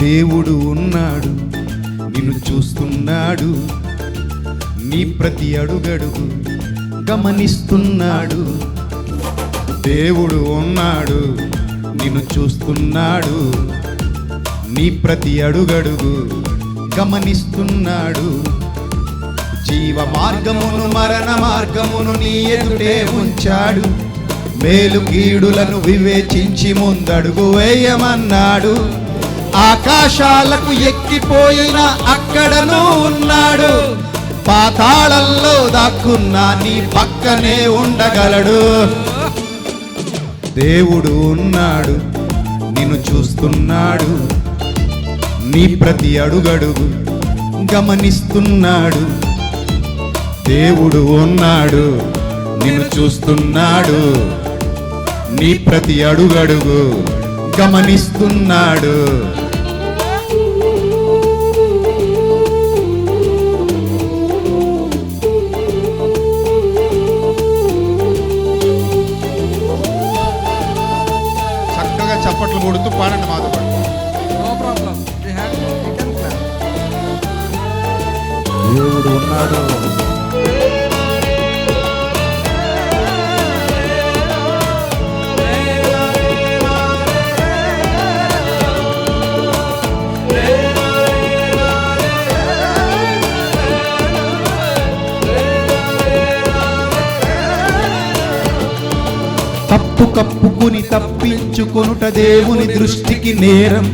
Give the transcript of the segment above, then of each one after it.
దేవుడు ఉన్నాడు నిన్ను చూస్తున్నాడు నీ ప్రతి అడుగడుగు గమనిస్తున్నాడు. దేవుడు ఉన్నాడు నిన్ను చూస్తున్నాడు నీ ప్రతి అడుగడుగు గమనిస్తున్నాడు. జీవ మార్గమును మరణ మార్గమును నీ ఎదుటే ఉంచాడు. మేలు కీడులను వివేచించి ముందడుగు వేయమన్నాడు. ఆకాశాలకు ఎక్కిపోయిన అక్కడను ఉన్నాడు. పాతాళంలో దాక్కున్నా నీ పక్కనే ఉండగలడు. దేవుడు ఉన్నాడు నిన్ను చూస్తున్నాడు. నీ ప్రతి అడుగడుగు గమనిస్తున్నాడు. దేవుడు ఉన్నాడు నిన్ను చూస్తున్నాడు. నీ ప్రతి అడుగడుగు గమనిస్తున్నాడు. దేవుడు ఉన్నాడు. తప్పు కప్పుకుని తప్పించుకొనుట దేవుని దృష్టికి నేరం.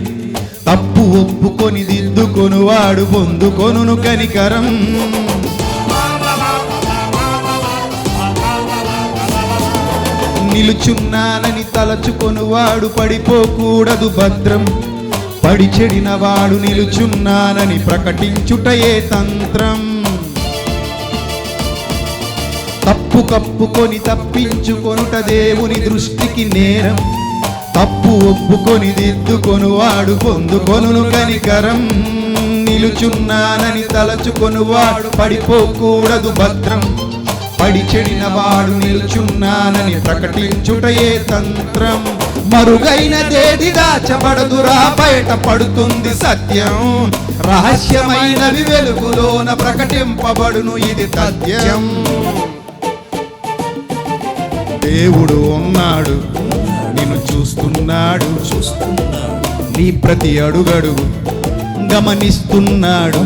తప్పు ఒప్పుకొని దిద్దుకొను వాడు పొందుకొను కనికరం. నిలుచున్నానని తలచుకొను వాడు పడిపోకూడదు భద్రం. పడి చెడిన వాడు నిలుచున్నానని ప్రకటించుటయే తంత్రం. తప్పు కప్పుకొని తప్పించుకొనుట దేవుని దృష్టికి నేరం. తప్పు ఒప్పుకొని దిద్దుకొను వాడు పొందుకొను కనికరం. నిలుచున్నానని తలచుకొను వాడు పడిపోకూడదు భద్రం. పడి చెడిన వాడు నిలుచున్నానని ప్రకటించుటయే తంత్రం. మరుగైన దేది దాచబడదురా బయట పడుతుంది సత్యం. రహస్యమైనవి వెలుగులోన ప్రకటింపబడును ఇది తథ్యం. దేవుడు ఉన్నాడు. చూస్తున్నాడు. చూస్తున్నాడు. నీ ప్రతి అడుగడుగు గమనిస్తున్నాడు.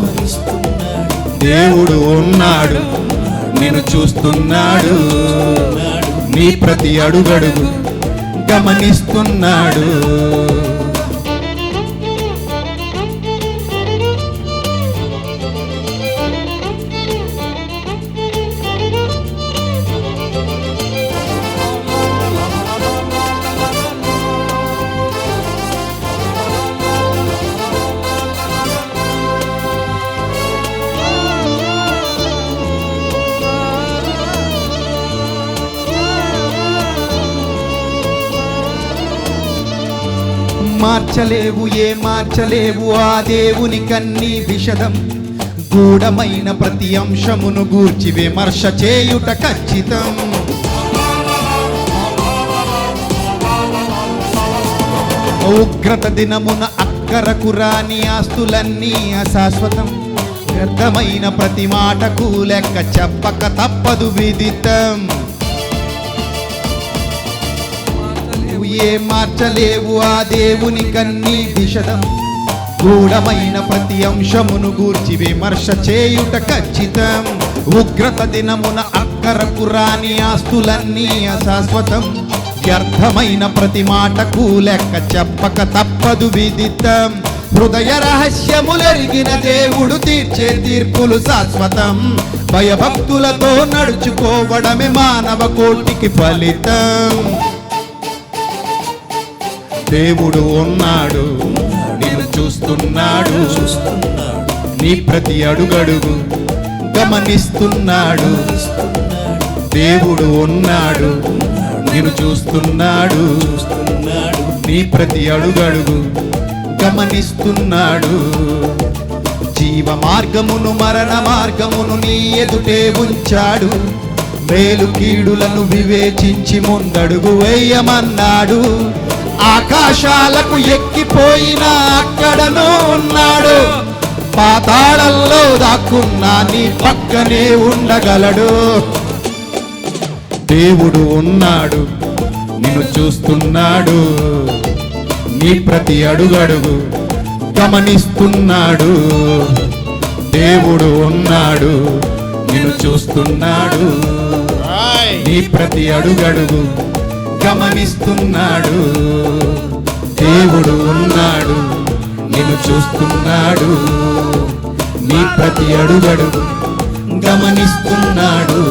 దేవుడు ఉన్నాడు. నిన్ను చూస్తున్నాడు. నీ ప్రతి అడుగడుగు గమనిస్తున్నాడు. మార్చలేవు ఏ మార్చలేవు ఆ దేవుని కన్నీ విషదం. గూఢమైన ప్రతి అంశమును గూర్చి విమర్శ చేయుట ఖచ్చితం. ఉగ్రత దినమున అక్కరకు రాని ఆస్తులన్నీ అశాశ్వతం. వ్యర్థమైన ప్రతి మాటకు లెక్క చెప్పక తప్పదు విదితం. ఏ మార్చలేవు ఆ దేవుని కన్నీ విషదం. గూఢమైన ప్రతి అంశమును గూర్చి విమర్శ చేయుట ఖచ్చితం. ఉగ్రత దినమున అక్కరకు రాని ఆస్తులన్నీ అశాశ్వతం. వ్యర్థమైన ప్రతి మాటకు లెక్క చెప్పక తప్పదు విదితం హృదయ రహస్యములెరిగిన దేవుడు తీర్చే తీర్పులు శాశ్వతం. భయభక్తులతో నడుచుకోవడమే మానవ కోటికి ఫలితం. దేవుడు ఉన్నాడు. నిన్ను చూస్తున్నాడు. నీ ప్రతి అడుగడుగు గమనిస్తున్నాడు. దేవుడు ఉన్నాడు. నిన్ను చూస్తున్నాడు. నీ ప్రతి అడుగడుగు గమనిస్తున్నాడు. జీవ మార్గమును మరణ మార్గమును నీ ఎదుటే ఉంచాడు. మేలు కీడులను వివేచించి ముందడుగు వేయమన్నాడు. ఆకాశాలకు ఎక్కిపోయిన అక్కడను ఉన్నాడు. పాతాళంలో దాక్కున్నా నీ పక్కనే ఉండగలడు. దేవుడు ఉన్నాడు నిన్ను చూస్తున్నాడు. నీ ప్రతి అడుగడుగు గమనిస్తున్నాడు. దేవుడు ఉన్నాడు నిన్ను చూస్తున్నాడు. నీ ప్రతి అడుగడుగు గమనిస్తున్నాడు. దేవుడు ఉన్నాడు నిన్ను చూస్తున్నాడు. నీ ప్రతి అడుగడుగు గమనిస్తున్నాడు.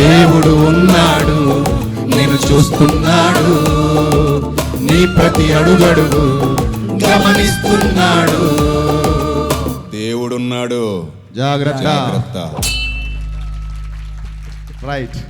దేవుడు ఉన్నాడు నేను చూస్తున్నాడు. నీ ప్రతి అడుగడుగు గమనిస్తున్నాడు. దేవుడున్నాడు. జాగ్రత్త. జాగ్రత్త. right.